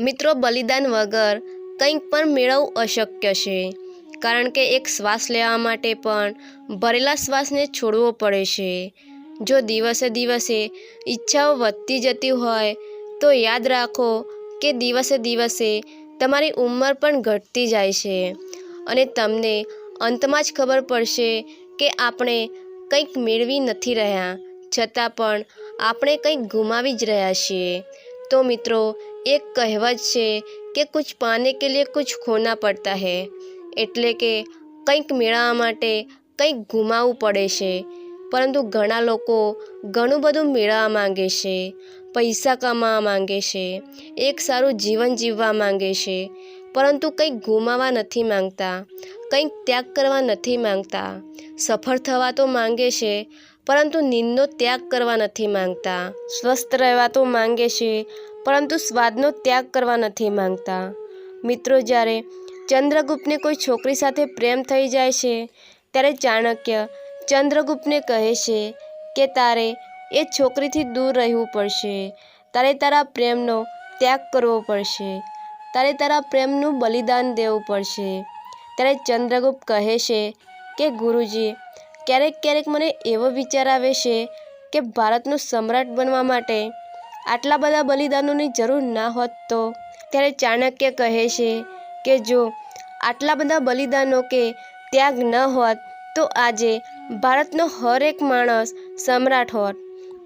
મિત્રો, બલિદાન વગર કંઈક પણ મેળવવું અશક્ય છે. કારણ કે એક શ્વાસ લેવા માટે પણ ભરેલા શ્વાસને છોડવો પડે છે. જો દિવસે દિવસે ઈચ્છાઓ વધતી જતી હોય, તો યાદ રાખો કે દિવસે દિવસે તમારી ઉંમર પણ ઘટતી જાય છે. અને તમને અંતમાં જ ખબર પડશે કે આપણે કંઈક મેળવી નથી રહ્યા, છતાં પણ આપણે કંઈક ગુમાવી જ રહ્યા છીએ. તો મિત્રો એક કહેવત છે કે કુછ પાને કે લીએ કુછ ખોના પડતા હે એટલે કે કંઈક મેળવવા માટે કંઈક ગુમાવવું પડે છે પરંતુ ઘણા લોકો ઘણું બધું મેળવવા માંગે છે પૈસા કમાવા માંગે છે એક સારું જીવન જીવવા માંગે છે પરંતુ કંઈક ગુમાવવા નથી માંગતા કંઈક ત્યાગ કરવા નથી માંગતા સફળ થવા તો માંગે છે, પરંતુ નીંદનો ત્યાગ કરવા નથી માંગતા. સ્વસ્થ રહેવા તો માંગે છે, પરંતુ સ્વાદનો ત્યાગ કરવા નથી માંગતા. મિત્રો, જ્યારે ચંદ્રગુપ્તને કોઈ છોકરી સાથે પ્રેમ થઈ જાય છે, ત્યારે ચાણક્ય ચંદ્રગુપ્તને કહે છે કે, તારે એ છોકરીથી દૂર રહેવું પડશે. તારે તારા પ્રેમનો ત્યાગ કરવો પડશે. તારે તારા પ્રેમનું બલિદાન દેવું પડશે. ત્યારે ચંદ્રગુપ્ત કહે છે કે ગુરુજી, ક્યારેક ક્યારેક મને એવો વિચાર આવે છે કે ભારતનું સમ્રાટ બનવા માટે આટલા બધા બલિદાનોની જરૂર ના હોત તો? ત્યારે ચાણક્ય કહે છે કે જો આટલા બધા બલિદાનો કે ત્યાગ ન હોત તો આજે ભારતનો હરેક માણસ સમ્રાટ હોત.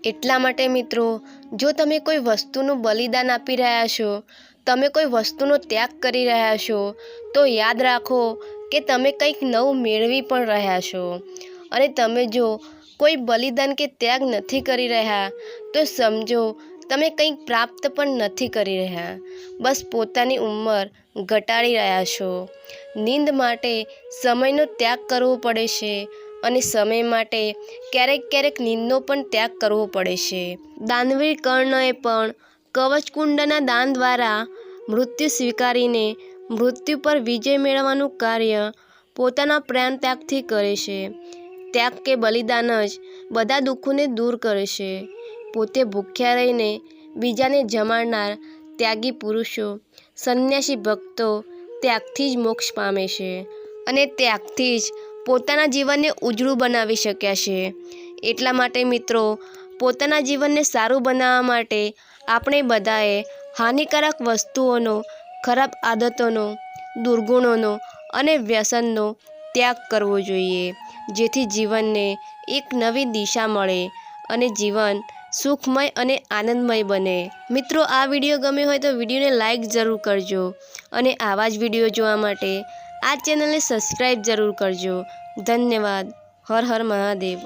એટલા માટે મિત્રો, જો તમે કોઈ વસ્તુનું બલિદાન આપી રહ્યા છો, તમે કોઈ વસ્તુનો ત્યાગ કરી રહ્યા છો, તો યાદ રાખો કે તમે કંઈક નવું મેળવી પણ રહ્યા છો. અને તમે જો કોઈ બલિદાન કે ત્યાગ નથી કરી રહ્યા, તો સમજો તમે કંઈક પ્રાપ્ત પણ નથી કરી રહ્યા. બસ પોતાની ઉંમર ઘટાડી રહ્યા છો. નીંદ માટે સમયનો ત્યાગ કરવો પડે છે અને સમય માટે ક્યારેક ક્યારેક નીંદનો પણ ત્યાગ કરવો પડે છે. દાનવીર કર્ણએ પણ કવચકુંડના દાન દ્વારા મૃત્યુ સ્વીકારીને મૃત્યુ પર વિજય મેળવવાનું કાર્ય પોતાના પ્રાણ ત્યાગથી કરે છે. ત્યાગ કે બલિદાન જ બધા દુઃખોને દૂર કરે છે. પોતે ભૂખ્યા રહીને બીજાને જમાડનાર ત્યાગી પુરુષો, સંન્યાસી ભક્તો ત્યાગથી જ મોક્ષ પામે છે અને ત્યાગથી જ પોતાના જીવનને ઉજળું બનાવી શક્યા છે. એટલા માટે મિત્રો, પોતાના જીવનને સારું બનાવવા માટે આપણે બધાએ હાનિકારક વસ્તુઓનો ખરાબ આદતોનો, દુર્ગુણોનો અને વ્યસનનો ત્યાગ કરવો જોઈએ, જેથી જીવનને એક નવી દિશા મળે અને જીવન સુખમય અને આનંદમય બને. મિત્રો, આ વીડિયો ગમ્યો હોય તો વિડીયોને લાઈક જરૂર કરજો અને આવા જ વીડિયો જોવા માટે આ ચેનલને સબસ્ક્રાઈબ જરૂર કરજો. ધન્યવાદ. હર હર મહાદેવ.